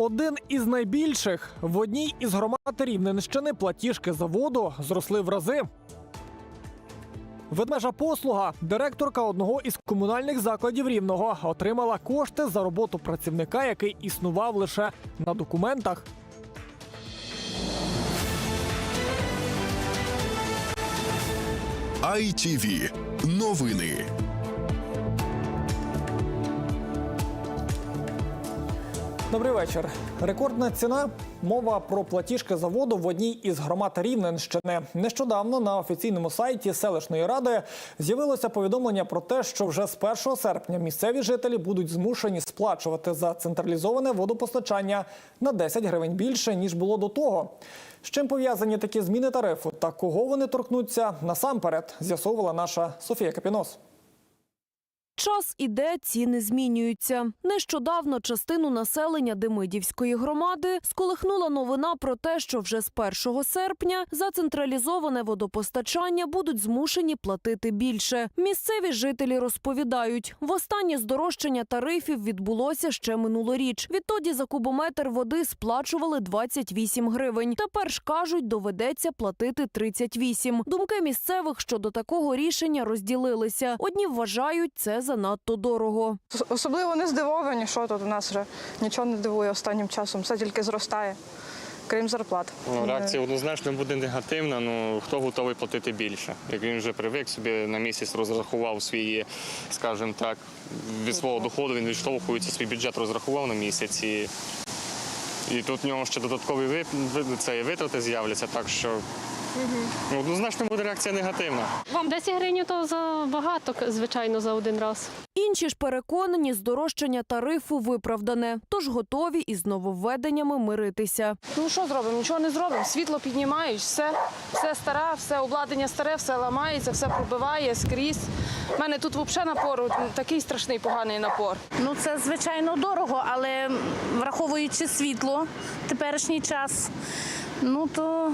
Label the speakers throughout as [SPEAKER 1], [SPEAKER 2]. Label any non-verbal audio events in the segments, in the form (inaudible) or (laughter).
[SPEAKER 1] Один із найбільших в одній із громад Рівненщини платіжки за воду зросли в рази. Ведмежа послуга, директорка одного із комунальних закладів рівного, отримала кошти за роботу працівника, який існував лише на документах.
[SPEAKER 2] ITV. Новини.
[SPEAKER 1] Добрий вечір. Рекордна ціна. Мова про платіжки за воду в одній із громад Рівненщини. Нещодавно на офіційному сайті селищної ради з'явилося повідомлення про те, що вже з 1 серпня місцеві жителі будуть змушені сплачувати за централізоване водопостачання на 10 гривень більше ніж було до того. З чим пов'язані такі зміни тарифу та кого вони торкнуться насамперед, з'ясовувала наша Софія Капінос.
[SPEAKER 3] Час іде, ціни змінюються. Нещодавно частину населення Демидівської громади сколихнула новина про те, що вже з 1 серпня за централізоване водопостачання будуть змушені платити більше. Місцеві жителі розповідають, востаннє здорожчання тарифів відбулося ще минулоріч. Відтоді за кубометр води сплачували 28 гривень. Тепер ж кажуть, доведеться платити 38. Думки місцевих щодо такого рішення розділилися. Одні вважають це занадто дорого.
[SPEAKER 4] Особливо не здивовані, що тут у нас вже нічого не дивує останнім часом, все тільки зростає, крім зарплат.
[SPEAKER 5] Ну, реакція однозначно буде негативна. Ну хто готовий платити більше? Як він вже привик собі на місяць розрахував свої, скажімо так, від свого доходу він відштовхується, свій бюджет розрахував на місяць. І, і тут в нього ще додаткові це, витрати з'являться, так що ну, однозначно буде реакція негативна.
[SPEAKER 6] Вам 10 гривень то забагато, звичайно, за один раз.
[SPEAKER 3] Інші ж переконані, здорожчання тарифу виправдане, тож готові із нововведеннями миритися.
[SPEAKER 4] Ну що зробимо? Нічого не зробимо. Світло піднімають, все, все старе, все обладнання старе, все ламається, все пробиває скрізь. У мене тут взагалі напор такий страшний поганий напор.
[SPEAKER 7] Ну це звичайно дорого, але враховуючи світло теперішній час, ну то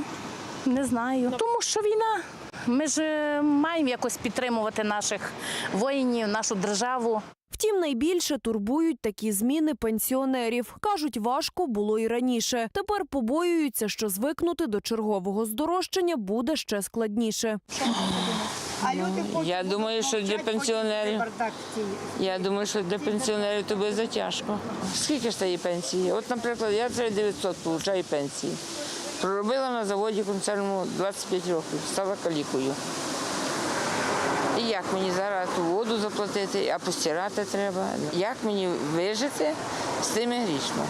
[SPEAKER 7] не знаю. Тому що війна. Ми ж е, маємо якось підтримувати наших воїнів, нашу державу.
[SPEAKER 3] Втім, найбільше турбують такі зміни пенсіонерів. Кажуть, важко було і раніше. Тепер побоюються, що звикнути до чергового здорожчання буде ще складніше.
[SPEAKER 8] Я думаю, що для пенсіонерів я думаю, що для пенсіонерів то буде затяжко. Скільки ж цієї пенсії? От, наприклад, я 3900 отримую пенсії. Проробила на заводі концерну 25 років, стала калікою. І як мені зараз ту воду заплатити, а постирати треба? Як мені вижити з тими грішми?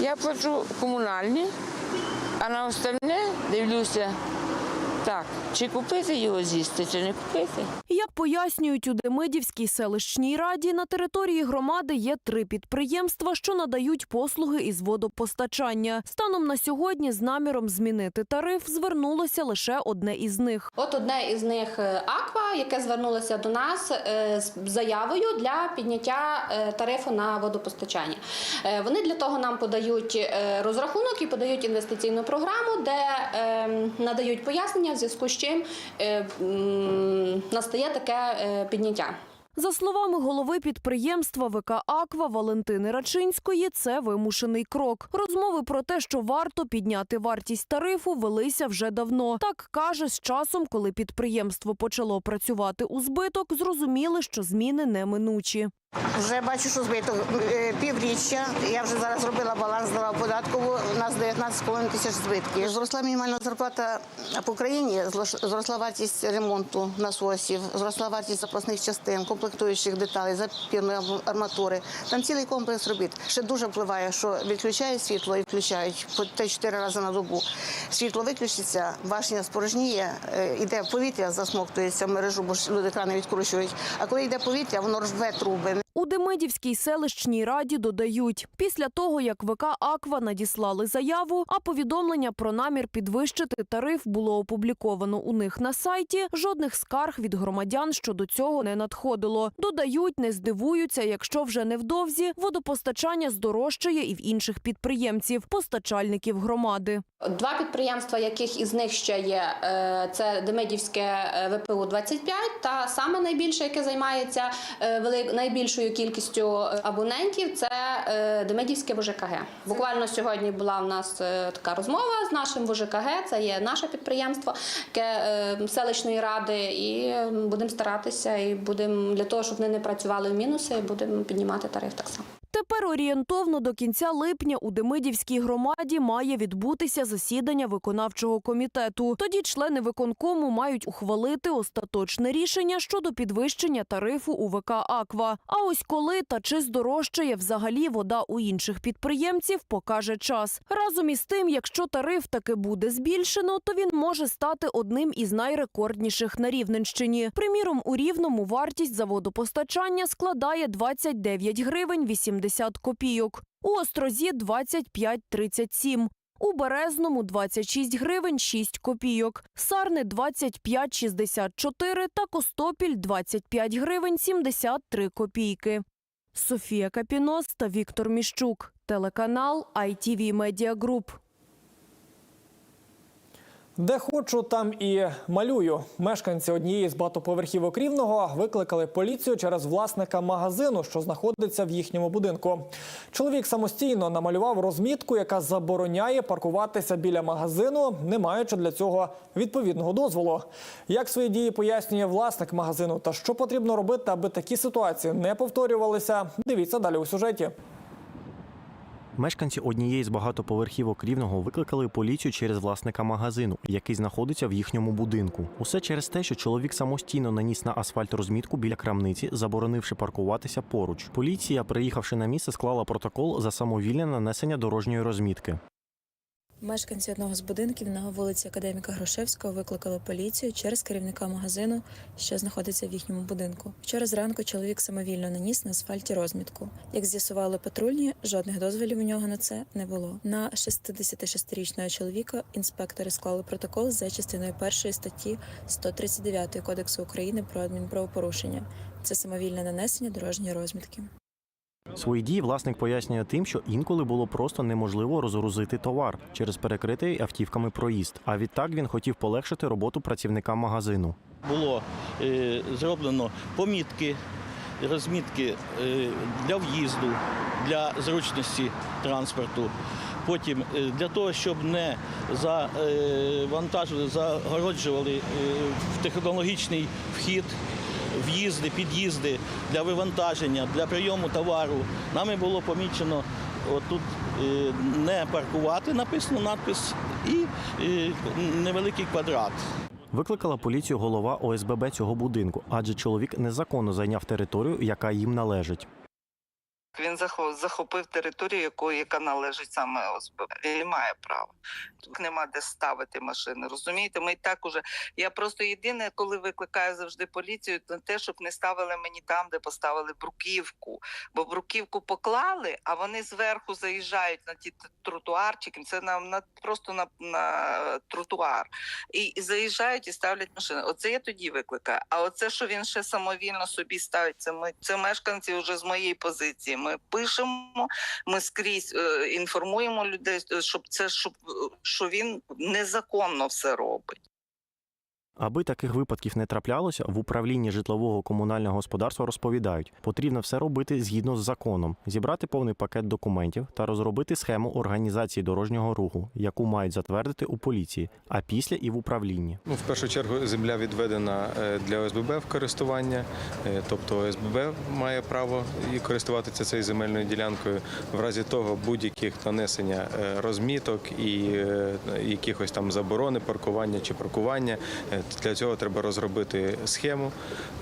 [SPEAKER 8] Я плачу комунальні, а на остальне дивлюся, так, чи купити його з'їсти, чи не купити.
[SPEAKER 3] Як пояснюють у Демидівській селищній раді, на території громади є три підприємства, що надають послуги із водопостачання. Станом на сьогодні з наміром змінити тариф звернулося лише одне із них.
[SPEAKER 9] От одне із них е, Аква, яке звернулося до нас е, з заявою для підняття е, тарифу на водопостачання. Вони для того нам подають розрахунок і подають інвестиційну програму, де е, надають пояснення, в зв'язку з чим е, настає таке е, підняття.
[SPEAKER 3] За словами голови підприємства ВК Аква Валентини Рачинської, це вимушений крок. Розмови про те, що варто підняти вартість тарифу, велися вже давно. Так каже, з часом, коли підприємство почало працювати у збиток, зрозуміли, що зміни неминучі.
[SPEAKER 10] Вже бачу, що збиток е, півріччя. Я вже зараз зробила баланс, здала податкову. У нас 19,5 тисяч збитків. Зросла мінімальна зарплата по країні, зросла вартість ремонту насосів, зросла вартість запасних частин, комплектуючих деталей, запірної арматури. Там цілий комплекс робіт. Ще дуже впливає, що відключають світло і включають по 3-4 рази на добу. Світло виключиться, башня спорожніє, е, йде повітря, засмоктується в мережу, бо люди крани відкручують. А коли йде повітря, воно рве труби.
[SPEAKER 3] У Демидівській селищній раді додають, після того, як ВК Аква надіслали заяву, а повідомлення про намір підвищити тариф було опубліковано у них на сайті, жодних скарг від громадян щодо цього не надходило. Додають, не здивуються, якщо вже невдовзі водопостачання здорожчає і в інших підприємців, постачальників громади.
[SPEAKER 9] Два підприємства, яких із них ще є, е, це Демидівське е, ВПУ 25 та саме найбільше, яке займається е, найбільшою кількістю абонентів це Демидівське ВЖКГ. Буквально сьогодні була в нас така розмова з нашим ВЖКГ. Це є наше підприємство яке, селищної ради, і будемо старатися і будемо для того, щоб вони не працювали в мінуси, будемо піднімати тариф так само.
[SPEAKER 3] Тепер орієнтовно до кінця липня у Демидівській громаді має відбутися засідання виконавчого комітету. Тоді члени виконкому мають ухвалити остаточне рішення щодо підвищення тарифу у ВК Аква. А ось коли та чи здорожчає взагалі вода у інших підприємців, покаже час. Разом із тим, якщо тариф таки буде збільшено, то він може стати одним із найрекордніших на Рівненщині. Приміром, у Рівному вартість за водопостачання складає 29 гривень 80 копійок, у Острозі 25,37, у Березному 26 гривень 6 копійок, Сарни 25,64 та Костопіль 25 гривень 73 копійки. Софія Капінос та Віктор Міщук. Телеканал ITV Media Group.
[SPEAKER 1] Де хочу, там і малюю. Мешканці однієї з багатоповерхівок Рівного викликали поліцію через власника магазину, що знаходиться в їхньому будинку. Чоловік самостійно намалював розмітку, яка забороняє паркуватися біля магазину, не маючи для цього відповідного дозволу. Як свої дії пояснює власник магазину та що потрібно робити, аби такі ситуації не повторювалися, дивіться далі у сюжеті.
[SPEAKER 11] Мешканці однієї з багатоповерхівок рівного викликали поліцію через власника магазину, який знаходиться в їхньому будинку. Усе через те, що чоловік самостійно наніс на асфальт розмітку біля крамниці, заборонивши паркуватися поруч. Поліція, приїхавши на місце, склала протокол за самовільне нанесення дорожньої розмітки.
[SPEAKER 12] Мешканці одного з будинків на вулиці Академіка Грушевського викликали поліцію через керівника магазину, що знаходиться в їхньому будинку. Вчора зранку чоловік самовільно наніс на асфальті розмітку. Як з'ясували патрульні, жодних дозволів у нього на це не було. На 66-річного чоловіка інспектори склали протокол за частиною першої статті 139 Кодексу України про адмінправопорушення. Це самовільне нанесення дорожньої розмітки.
[SPEAKER 11] Свої дії власник пояснює тим, що інколи було просто неможливо розгрузити товар через перекритий автівками проїзд. А відтак він хотів полегшити роботу працівникам магазину.
[SPEAKER 13] було е, зроблено помітки, розмітки е, для в'їзду, для зручності транспорту. Потім е, для того, щоб не завантажували, загороджували е, в технологічний вхід. В'їзди, під'їзди для вивантаження, для прийому товару. Нами було помічено отут е, не паркувати, написано надпис, і е, невеликий квадрат.
[SPEAKER 11] Викликала поліцію голова ОСББ цього будинку, адже чоловік незаконно зайняв територію, яка їм належить.
[SPEAKER 14] Він захо- захопив територію, яку, яка належить саме ОСББ. Він має право. Тут нема де ставити машини. Розумієте, ми і так уже. Я просто єдине, коли викликаю завжди поліцію, то те, щоб не ставили мені там, де поставили бруківку. Бо бруківку поклали, а вони зверху заїжджають на ті тротуарчики. Це на, на просто на, на тротуар. І, і заїжджають і ставлять машини. Оце я тоді викликаю. А оце, що він ще самовільно собі ставить, це ми це мешканці вже з моєї позиції. Ми пишемо, ми скрізь е, інформуємо людей, е, щоб це щоб е, що він незаконно все робить.
[SPEAKER 11] Аби таких випадків не траплялося, в управлінні житлового комунального господарства розповідають, потрібно все робити згідно з законом, зібрати повний пакет документів та розробити схему організації дорожнього руху, яку мають затвердити у поліції, а після і в управлінні.
[SPEAKER 15] Ну, в першу чергу земля відведена е, для ОСББ в користування, е, тобто ОСББ має право і користуватися цією земельною ділянкою. В разі того будь-яких нанесення е, розміток і якихось там заборони паркування чи паркування. Для цього треба розробити схему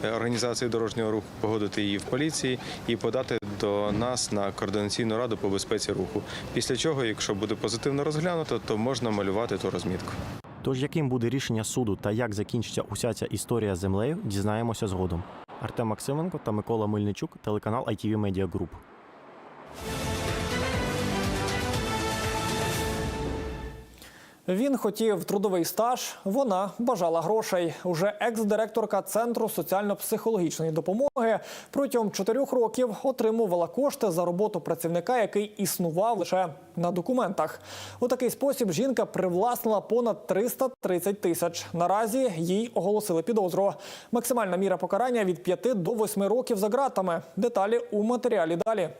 [SPEAKER 15] е, організації дорожнього руху, погодити її в поліції і подати до нас на координаційну раду по безпеці руху. Після чого, якщо буде позитивно розглянуто, то можна малювати ту розмітку.
[SPEAKER 11] Тож яким буде рішення суду та як закінчиться уся ця історія з землею, дізнаємося згодом. Артем Максименко та Микола Мельничук, телеканал ITV Media Group.
[SPEAKER 1] Він хотів трудовий стаж, вона бажала грошей. Уже екс-директорка центру соціально-психологічної допомоги протягом чотирьох років отримувала кошти за роботу працівника, який існував лише на документах. У такий спосіб жінка привласнила понад 330 тисяч. Наразі їй оголосили підозру. Максимальна міра покарання від 5 до 8 років за ґратами. Деталі у матеріалі далі.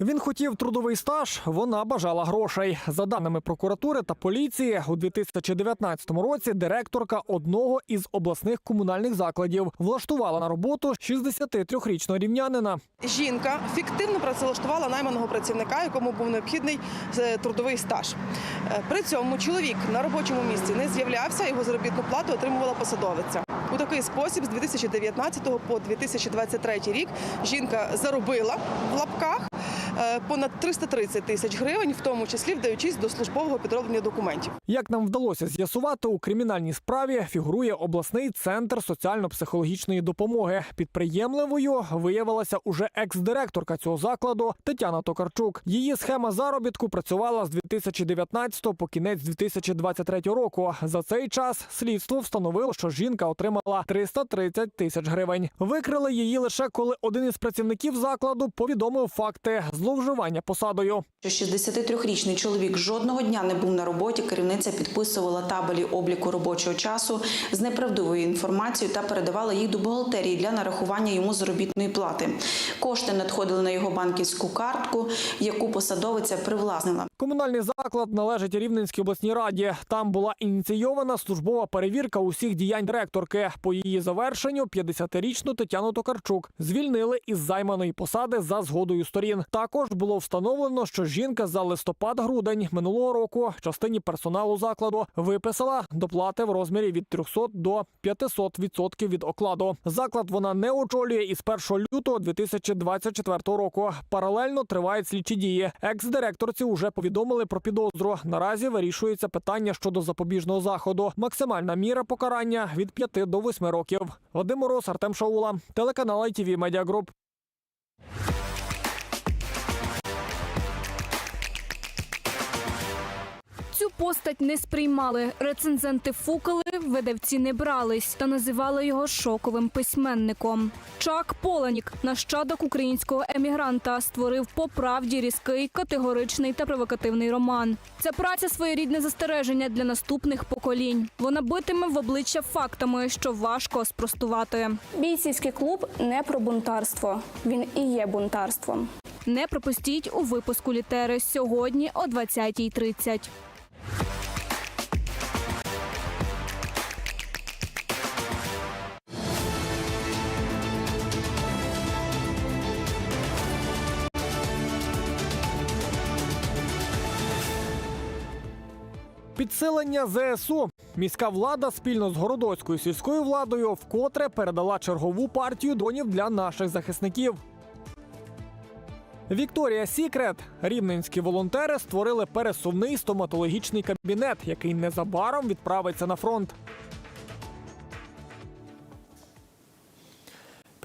[SPEAKER 1] Він хотів трудовий стаж, вона бажала грошей. За даними прокуратури та поліції, у 2019 році директорка одного із обласних комунальних закладів влаштувала на роботу 63-річного рівнянина.
[SPEAKER 16] Жінка фіктивно працевлаштувала найманого працівника, якому був необхідний е, трудовий стаж. Е, При цьому чоловік на робочому місці не з'являвся, його заробітну плату отримувала посадовиця. У такий спосіб з 2019 по 2023 рік жінка заробила в лапках понад 330 тисяч гривень, в тому числі вдаючись до службового підроблення документів.
[SPEAKER 1] Як нам вдалося з'ясувати, у кримінальній справі фігурує обласний центр соціально-психологічної допомоги. Підприємливою виявилася уже екс-директорка цього закладу Тетяна Токарчук. Її схема заробітку працювала з 2019 по кінець 2023 року. За цей час слідство встановило, що жінка отримала 330 тисяч гривень. Викрили її лише коли один із працівників закладу повідомив факти зловживання посадою.
[SPEAKER 17] Що 63-річний чоловік жодного дня не був на роботі. Керівниця підписувала табелі обліку робочого часу з неправдивою інформацією та передавала їх до бухгалтерії для нарахування йому заробітної плати. Кошти надходили на його банківську картку, яку посадовиця привласнила.
[SPEAKER 1] Комунальний заклад належить Рівненській обласній раді. Там була ініційована службова перевірка усіх діянь директорки. По її завершенню 50-річну Тетяну Токарчук звільнили із займаної посади за згодою сторін. Також було встановлено, що жінка за листопад-грудень минулого року частині персоналу закладу виписала доплати в розмірі від 300 до 500 відсотків від окладу. Заклад вона не очолює із 1 лютого 2024 року. Паралельно тривають слідчі дії. Екс-директорці уже повідомили про підозру. Наразі вирішується питання щодо запобіжного заходу. Максимальна міра покарання від 5 до 8 років. Вадим Мороз, Артем Шаула, телеканал ITV Media Group.
[SPEAKER 18] Цю постать не сприймали. Рецензенти фукали, видавці не брались та називали його шоковим письменником. Чак Поланік, нащадок українського емігранта, створив по правді різкий, категоричний та провокативний роман. Ця праця своєрідне застереження для наступних поколінь. Вона битиме в обличчя фактами, що важко спростувати.
[SPEAKER 19] Бійцівський клуб не про бунтарство. Він і є бунтарством.
[SPEAKER 18] Не пропустіть у випуску літери сьогодні о 20.30.
[SPEAKER 1] Підсилення ЗСУ. Міська влада спільно з городоцькою сільською владою вкотре передала чергову партію дронів для наших захисників. Вікторія Сікрет. Рівненські волонтери створили пересувний стоматологічний кабінет, який незабаром відправиться на фронт.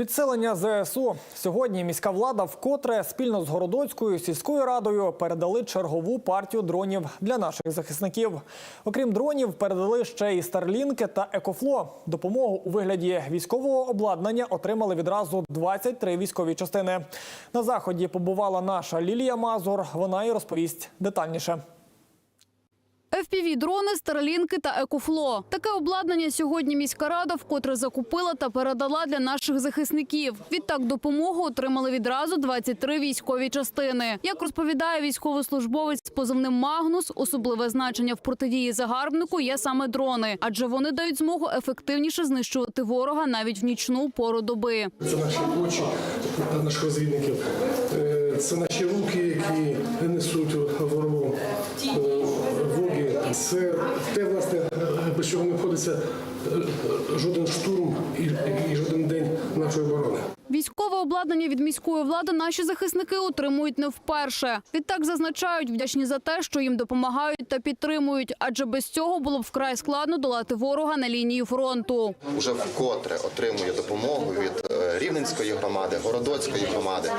[SPEAKER 1] Підсилення ЗСУ сьогодні міська влада вкотре спільно з городоцькою сільською радою передали чергову партію дронів для наших захисників. Окрім дронів, передали ще й старлінки та екофло. Допомогу у вигляді військового обладнання отримали відразу 23 військові частини. На заході побувала наша Лілія Мазур. Вона і розповість детальніше.
[SPEAKER 20] FPV-дрони, старлінки та екофло. Таке обладнання сьогодні міська рада вкотре закупила та передала для наших захисників. Відтак допомогу отримали відразу 23 військові частини. Як розповідає військовослужбовець з позивним Магнус, особливе значення в протидії загарбнику є саме дрони, адже вони дають змогу ефективніше знищувати ворога навіть в нічну пору доби.
[SPEAKER 21] Це наші очі наших розвідників. Е, Це наші руки, які Це те, власне, без чого не входиться е, жоден штурм і, і жоден день нашої оборони.
[SPEAKER 20] Військове обладнання від міської влади наші захисники отримують не вперше. Відтак зазначають, вдячні за те, що їм допомагають та підтримують, адже без цього було б вкрай складно долати ворога на лінії фронту.
[SPEAKER 22] Уже вкотре отримує допомогу від е, Рівненської громади, Городоцької громади.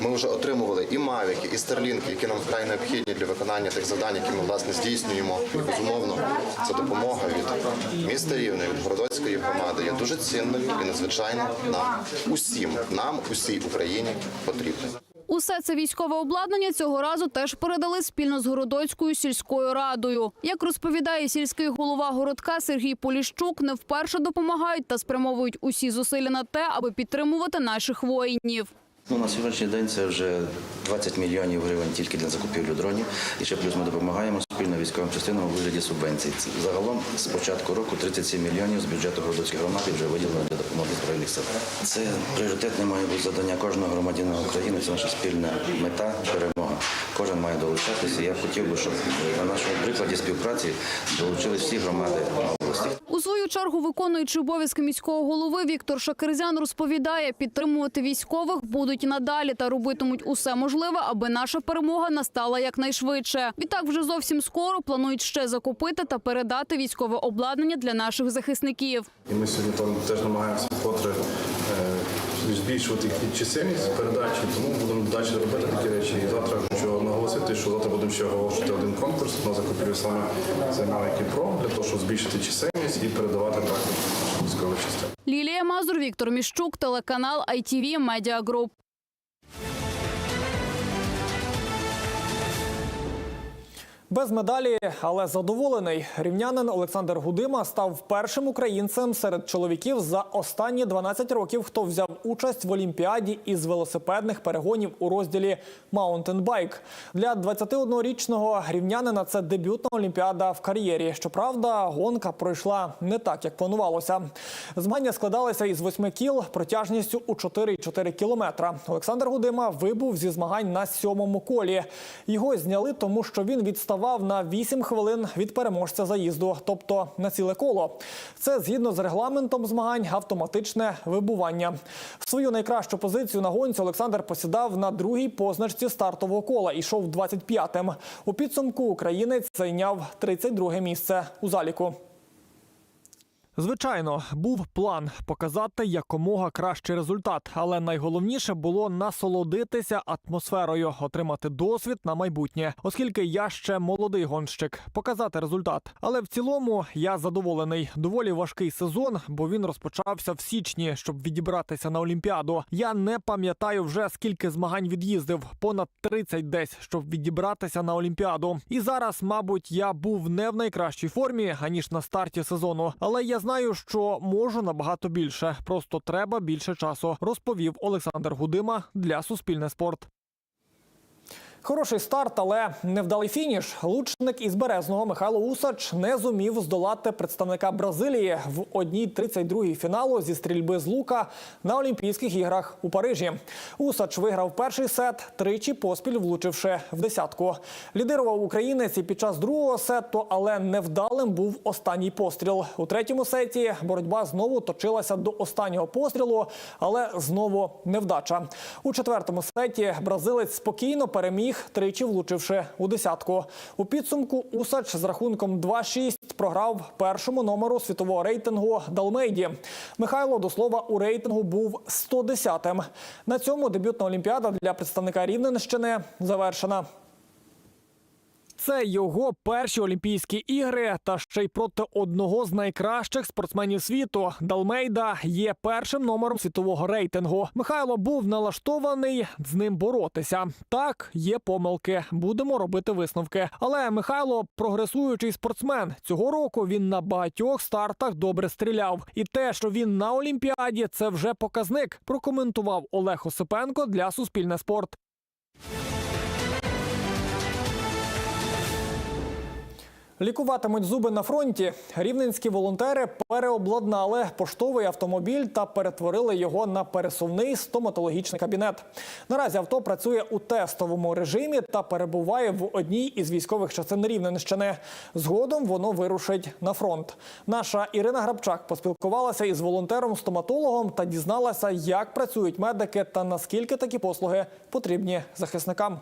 [SPEAKER 22] Ми вже отримували і мавіки, і старлінки, які нам вкрай необхідні для виконання тих завдань, які ми власне здійснюємо. І безумовно, ця допомога від міста Рівне, від Городоцької громади є дуже цінною і надзвичайно нам усім, нам усій Україні потрібне.
[SPEAKER 20] Усе це військове обладнання цього разу теж передали спільно з Городоцькою сільською радою. Як розповідає сільський голова городка Сергій Поліщук, не вперше допомагають та спрямовують усі зусилля на те, аби підтримувати наших воїнів.
[SPEAKER 23] Ну, на сьогоднішній день це вже 20 мільйонів гривень тільки для закупівлі дронів. І ще плюс ми допомагаємо спільно військовим частинам у вигляді субвенцій. Загалом з початку року 37 мільйонів з бюджету Городоцької громади вже виділено для допомоги збройних сил. Це пріоритетне має бути завдання кожного громадянина України. Це наша спільна мета, перемога. Кожен має долучатися. Я хотів би, щоб на нашому прикладі співпраці долучились всі громади області.
[SPEAKER 20] У свою чергу, виконуючи обов'язки міського голови, Віктор Шакерзян розповідає, підтримувати військових будуть і надалі та робитимуть усе можливе, аби наша перемога настала якнайшвидше. Відтак, вже зовсім скоро планують ще закупити та передати військове обладнання для наших захисників.
[SPEAKER 24] І ми сьогодні там теж намагаємося вкотре збільшувати їх чисельність передачі, тому будемо далі робити такі речі. І завтра хочу наголосити, що завтра будемо ще оголошувати один конкурс на закупівлю саме Mavic Pro, для того, щоб збільшити чисельність і передавати також нашим військовим.
[SPEAKER 20] Лілія Мазур, Віктор Міщук, телеканал ITV Media Group.
[SPEAKER 1] Без медалі, але задоволений. Рівнянин Олександр Гудима став першим українцем серед чоловіків за останні 12 років, хто взяв участь в Олімпіаді із велосипедних перегонів у розділі «Маунтенбайк». Для 21-річного рівнянина це дебютна олімпіада в кар'єрі. Щоправда, гонка пройшла не так, як планувалося. Змагання складалися із восьми кіл протяжністю у 4,4 кілометра. Олександр Гудима вибув зі змагань на сьомому колі. Його зняли, тому що він відставав на 8 хвилин від переможця заїзду, тобто на ціле коло. Це згідно з регламентом змагань автоматичне вибування. Свою найкращу позицію на гонці Олександр посідав на другій позначці стартового кола. Ішов 25-м. У підсумку українець зайняв 32 місце у заліку. Звичайно, був план показати якомога кращий результат, але найголовніше було насолодитися атмосферою, отримати досвід на майбутнє, оскільки я ще молодий гонщик, показати результат. Але в цілому я задоволений. Доволі важкий сезон, бо він розпочався в січні, щоб відібратися на Олімпіаду. Я не пам'ятаю вже скільки змагань від'їздив, понад 30 десь, щоб відібратися на Олімпіаду. І зараз, мабуть, я був не в найкращій формі аніж на старті сезону, але я знаю, що можу набагато більше. Просто треба більше часу, розповів Олександр Гудима для Суспільне спорт. Хороший старт, але невдалий фініш. Лучник із Березного Михайло Усач не зумів здолати представника Бразилії в одній 32-й фіналу зі стрільби з лука на Олімпійських іграх у Парижі. Усач виграв перший сет, тричі поспіль влучивши в десятку. Лідирував українець і під час другого сету, але невдалим був останній постріл. У третьому сеті боротьба знову точилася до останнього пострілу, але знову невдача. У четвертому сеті бразилець спокійно переміг, тричі влучивши у десятку. У підсумку Усач з рахунком 2-6 програв першому номеру світового рейтингу Далмейді. Михайло до слова у рейтингу був 110-м. На цьому дебютна олімпіада для представника Рівненщини завершена. Це його перші Олімпійські ігри, та ще й проти одного з найкращих спортсменів світу. Далмейда є першим номером світового рейтингу. Михайло був налаштований з ним боротися. Так, є помилки, будемо робити висновки. Але Михайло прогресуючий спортсмен. Цього року він на багатьох стартах добре стріляв. І те, що він на Олімпіаді, це вже показник. Прокоментував Олег Осипенко для Суспільне спорт. Лікуватимуть зуби на фронті. Рівненські волонтери переобладнали поштовий автомобіль та перетворили його на пересувний стоматологічний кабінет. Наразі авто працює у тестовому режимі та перебуває в одній із військових частин Рівненщини. Згодом воно вирушить на фронт. Наша Ірина Грабчак поспілкувалася із волонтером-стоматологом та дізналася, як працюють медики та наскільки такі послуги потрібні захисникам.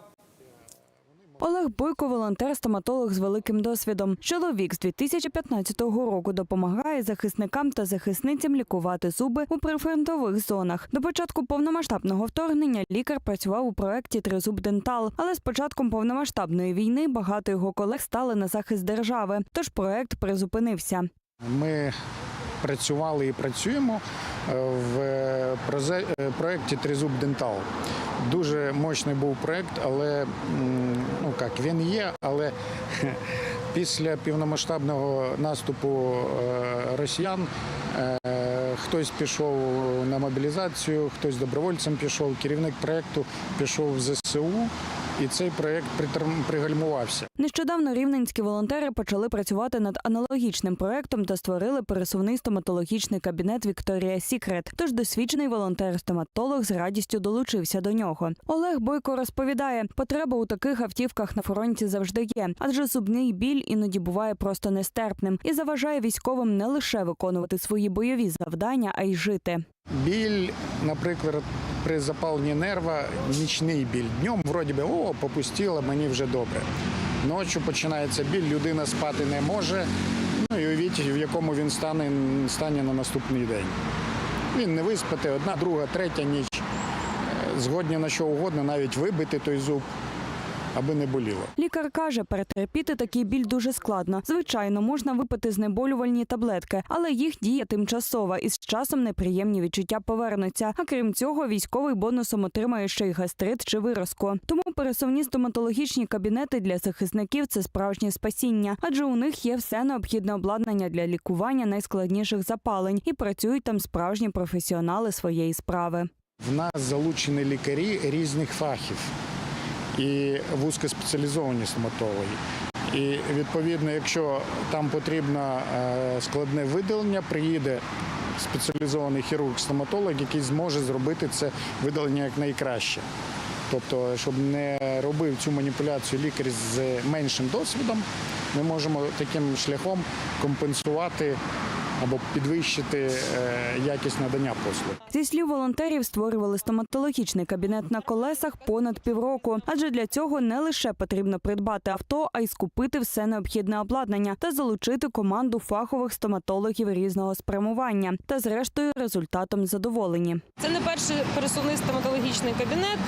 [SPEAKER 25] Олег Бойко, волонтер-стоматолог з великим досвідом. Чоловік з 2015 року допомагає захисникам та захисницям лікувати зуби у прифронтових зонах. До початку повномасштабного вторгнення лікар працював у проєкті Тризуб Дентал, але з початком повномасштабної війни багато його колег стали на захист держави, тож проєкт призупинився.
[SPEAKER 26] Ми працювали і працюємо в е, проєкті Тризуб Дентал. Дуже мощний був проєкт, але ну як він є, але (laughs) після повномасштабного наступу е, росіян е, хтось пішов на мобілізацію, хтось добровольцем пішов. Керівник проєкту пішов в ЗСУ, і цей притер- пригальмувався.
[SPEAKER 25] Нещодавно рівненські волонтери почали працювати над аналогічним проектом та створили пересувний стоматологічний кабінет Вікторія Сікрет. Тож досвідчений волонтер-стоматолог з радістю долучився до нього. Олег Бойко розповідає, потреба у таких автівках на фронті завжди є, адже зубний біль іноді буває просто нестерпним і заважає військовим не лише виконувати свої бойові завдання, а й жити.
[SPEAKER 26] Біль, наприклад, при запаленні нерва, нічний біль. Днем вроді би, о, попустіло, мені вже добре. Ночі починається біль, людина спати не може. Ну і уявіть, в якому він стане, стане на наступний день. Він не виспати, одна, друга, третя ніч. Е, Згодні на що угодно, навіть вибити той зуб, аби не боліло.
[SPEAKER 25] Лікар каже, перетерпіти такий біль дуже складно. Звичайно, можна випити знеболювальні таблетки, але їх дія тимчасова і з часом неприємні відчуття повернуться. А крім цього, військовий бонусом отримає ще й гастрит чи виразку. Тому пересувні стоматологічні кабінети для захисників це справжнє спасіння, адже у них є все необхідне обладнання для лікування найскладніших запалень і працюють там справжні професіонали своєї справи.
[SPEAKER 26] В нас залучені лікарі різних фахів і вузькоспеціалізовані стоматологи. І відповідно, якщо там потрібно е, складне видалення, приїде спеціалізований хірург-стоматолог, який зможе зробити це видалення як найкраще. Тобто, щоб не робив цю маніпуляцію лікар з меншим досвідом, ми можемо таким шляхом компенсувати або підвищити е, якість надання послуг.
[SPEAKER 25] Зі слів волонтерів, створювали стоматологічний кабінет на колесах понад півроку. Адже для цього не лише потрібно придбати авто, а й скупити все необхідне обладнання та залучити команду фахових стоматологів різного спрямування. Та зрештою результатом задоволені.
[SPEAKER 27] Це не перший пересувний стоматологічний кабінет.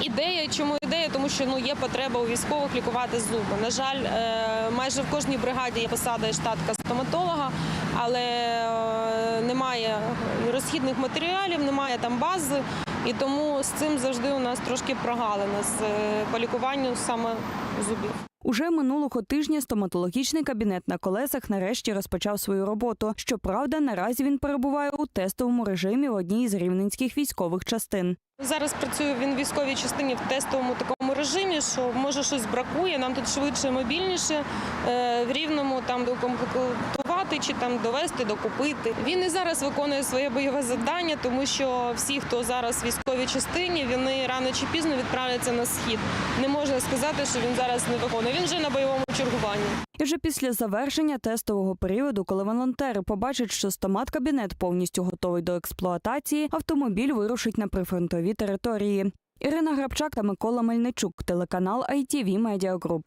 [SPEAKER 27] Е, Ідея, чому ідея? Тому що ну є потреба у військових лікувати зуби. На жаль, е, майже в кожній бригаді є посада і штатка стоматолога, але е, немає розхідних матеріалів, немає там бази, і тому з цим завжди у нас трошки прогалина з полікуванню саме зубів.
[SPEAKER 25] Уже минулого тижня стоматологічний кабінет на колесах нарешті розпочав свою роботу. Щоправда, наразі він перебуває у тестовому режимі в одній з рівненських військових частин.
[SPEAKER 27] Зараз працює він в військовій частині в тестовому такому режимі, що може щось бракує. Нам тут швидше, мобільніше е, в рівному там докомплектувати чи там довести, докупити. Він і зараз виконує своє бойове завдання, тому що всі, хто зараз в військовій частині, вони рано чи пізно відправляться на схід. Не можна сказати, що він зараз не виконує. Він вже на бойовому чергуванні.
[SPEAKER 25] І вже після завершення тестового періоду, коли волонтери побачать, що стомат-кабінет повністю готовий до експлуатації, автомобіль вирушить на прифронтові території. Ірина Грабчак та Микола Мельничук, телеканал ITV Media Group.